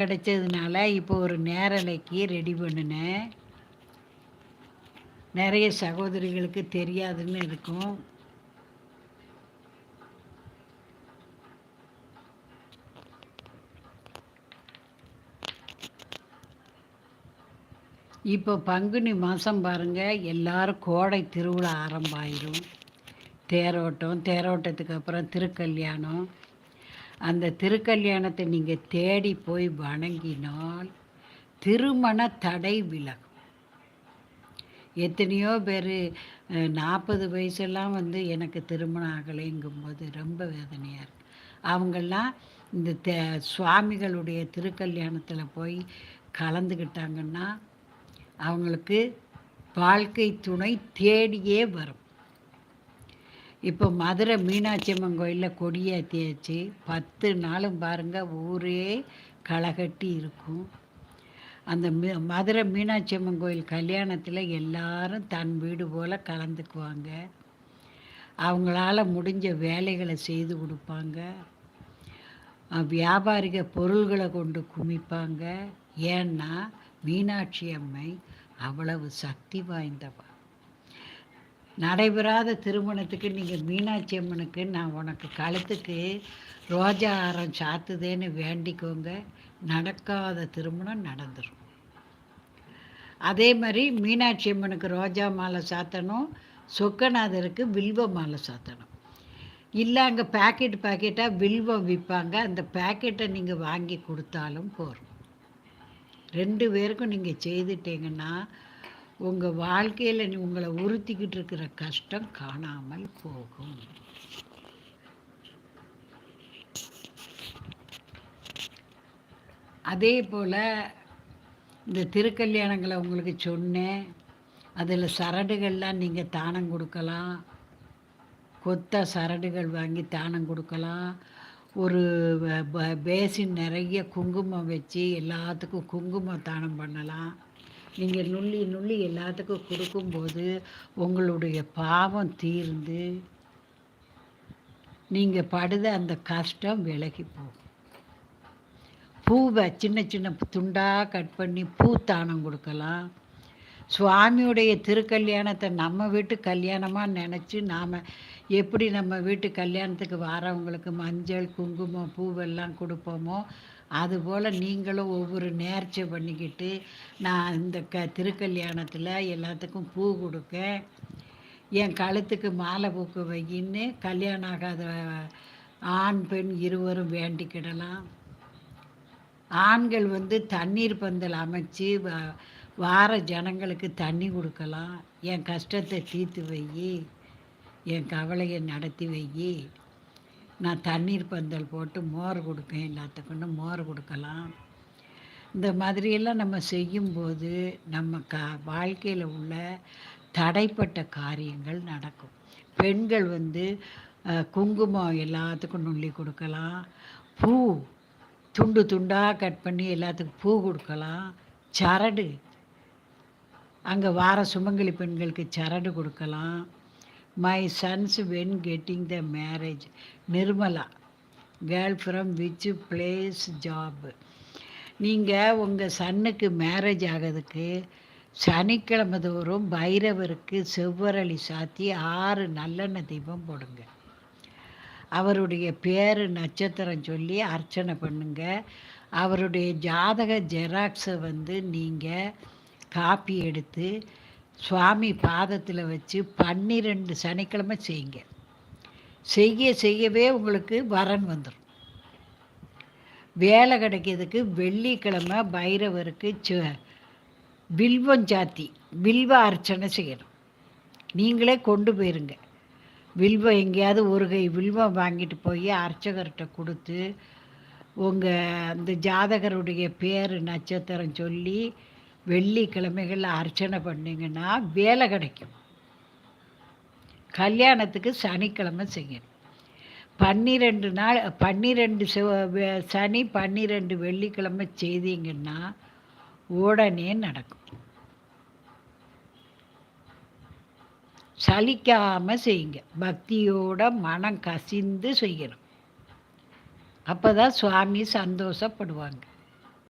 கிடைச்சதுனால இப்போ ஒரு நேரலைக்கு ரெடி பண்ணினேன். நிறைய சகோதரிகளுக்கு தெரியாதுன்னு இருக்கும். இப்போ பங்குனி மாதம் பாருங்கள் எல்லாரும் கோடை திருவிழா ஆரம்பாயிரும். தேரோட்டம் தேரோட்டத்துக்கு அப்புறம் திருக்கல்யாணம். அந்த திருக்கல்யாணத்தை நீங்கள் தேடி போய் வணங்கினால் திருமண தடை விலகும். எத்தனையோ பேர் நாற்பது வயசெல்லாம் வந்து எனக்கு திருமணம் ஆகலைங்கும்போது ரொம்ப வேதனையாக இருக்குது அவங்கெல்லாம் இந்த தே சுவாமிகளுடைய திருக்கல்யாணத்தில் போய் கலந்துக்கிட்டாங்கன்னா அவங்களுக்கு வாழ்க்கை துணை தேடியே வரும். இப்போ மதுரை மீனாட்சி அம்மன் கோயிலில் கொடியேற்றியாச்சு பத்து நாளும் பாருங்கள் ஊரே களைகட்டி இருக்கும். அந்த மீ மதுரை மீனாட்சி அம்மன் கோயில் கல்யாணத்தில் எல்லாரும் தன் வீடு போல் கலந்துக்குவாங்க. அவங்களால முடிஞ்ச வேலைகளை செய்து கொடுப்பாங்க. வியாபாரிக பொருள்களை கொண்டு குமிப்பாங்க. ஏன்னா மீனாட்சி அம்மை அவ்வளவு சக்தி வாய்ந்தவா. நடைபெறாத திருமணத்துக்கு நீங்கள் மீனாட்சி அம்மனுக்கு நான் உனக்கு கழுத்துக்கு ரோஜா ஆரம் சாத்துதேன்னு வேண்டிக்கோங்க. நடக்காத திருமணம் நடந்துடும் அதே மாதிரி மீனாட்சி அம்மனுக்கு ரோஜா மாலை சாத்தணும் சொக்கநாதருக்கு வில்வ மாலை சாத்தணும். இல்லை அங்கே பேக்கெட் பேக்கெட்டாக வில்வம் விற்பாங்க. அந்த பேக்கெட்டை நீங்கள் வாங்கி கொடுத்தாலும் போகிறோம் ரெண்டு பேருக்கும் நீங்கள் செய்துட்டீங்கன்னா உங்கள் வாழ்க்கையில் உங்களை உறுத்திக்கிட்டு இருக்கிற கஷ்டம் காணாமல் போகும். அதே போல் இந்த திருக்கல்யாணங்களை உங்களுக்கு சொன்னேன். அதில் சரடுகள்லாம் நீங்கள் தானம் கொடுக்கலாம். கொத்த சரடுகள் வாங்கி தானம் கொடுக்கலாம். ஒரு பேசின் நிறைய குங்குமம் வச்சு எல்லாத்துக்கும் குங்குமம் தானம் பண்ணலாம். நீங்கள் நுள்ளி நுள்ளி எல்லாத்துக்கும் கொடுக்கும்போது உங்களுடைய பாவம் தீர்ந்து நீங்கள் படுத அந்த கஷ்டம் விலகி போகும். பூவை சின்ன சின்ன துண்டாக கட் பண்ணி பூ தானம் கொடுக்கலாம். சுவாமியுடைய திருக்கல்யாணத்தை நம்ம வீட்டு கல்யாணமாக நினச்சி நாம் எப்படி நம்ம வீட்டு கல்யாணத்துக்கு வரவங்களுக்கு மஞ்சள் குங்குமம் பூவெல்லாம் கொடுப்போமோ அதுபோல் நீங்களும் ஒவ்வொரு நேர்ச்சி பண்ணிக்கிட்டு நான் இந்த க திருக்கல்யாணத்தில் எல்லாத்துக்கும் பூ கொடுக்க என் கழுத்துக்கு மாலை பூக்கு வையின்னு கல்யாணம் ஆகாத ஆண் பெண் இருவரும் வேண்டிக்கிடலாம். ஆண்கள் வந்து தண்ணீர் பந்தல் அமைச்சு வார ஜனங்களுக்கு தண்ணி கொடுக்கலாம். என் கஷ்டத்தை தீர்த்து வை என் கவலையை நடத்தி வை நான் தண்ணீர் பந்தல் போட்டு மோர் கொடுப்பேன் எல்லாத்துக்குன்னு மோர் கொடுக்கலாம். இந்த மாதிரியெல்லாம் நம்ம செய்யும்போது நம்ம க வாழ்க்கையில் உள்ள தடைப்பட்ட காரியங்கள் நடக்கும். பெண்கள் வந்து குங்குமம் எல்லாத்துக்கும் நுள்ளி கொடுக்கலாம். பூ துண்டு துண்டாக கட் பண்ணி எல்லாத்துக்கும் பூ கொடுக்கலாம். சரடு அங்கே வார சுமங்கலி பெண்களுக்கு சரடு கொடுக்கலாம். My sons when getting the marriage Nirmala girl from which place job நீங்கள் உங்கள் சன்னுக்கு மேரேஜ் ஆகிறதுக்கு சனிக்கிழமை தோறும் பைரவருக்கு செவ்வரளி சாத்தி ஆறு நல்லெண்ணெய் தீபம் போடுங்க. அவருடைய பேர் நட்சத்திரம் சொல்லி அர்ச்சனை பண்ணுங்க. அவருடைய ஜாதக ஜெராக்ஸை வந்து நீங்கள் காப்பி எடுத்து சுவாமி பாதத்தில் வச்சு பன்னிரெண்டு சனிக்கிழமை செய்யுங்க. செய்ய செய்யவே உங்களுக்கு வரன் வந்துடும் வேலை கிடைக்கிறதுக்கு வெள்ளிக்கிழமை பைரவருக்கு வில்வம் சாத்தி வில்வ அர்ச்சனை செய்யணும். நீங்களே கொண்டு போயிருங்க. வில்வம் எங்கேயாவது ஒரு கை வில்வம் வாங்கிட்டு போய் அர்ச்சகர்கிட்ட கொடுத்து உங்கள் அந்த ஜாதகருடைய பேர் நட்சத்திரம் சொல்லி வெள்ளிக்கிழமைகளில் அர்ச்சனை பண்ணிங்கன்னா வேலை கிடைக்கும். கல்யாணத்துக்கு சனிக்கிழமை செய்யணும். பன்னிரெண்டு நாள் பன்னிரெண்டு சனி பன்னிரெண்டு வெள்ளிக்கிழமை செய்தீங்கன்னா உடனே நடக்கும். சலிக்காமல் செய்யுங்க. பக்தியோட மனம் கசிந்து செய்யணும். அப்போ தான் சுவாமி சந்தோஷப்படுவாங்க.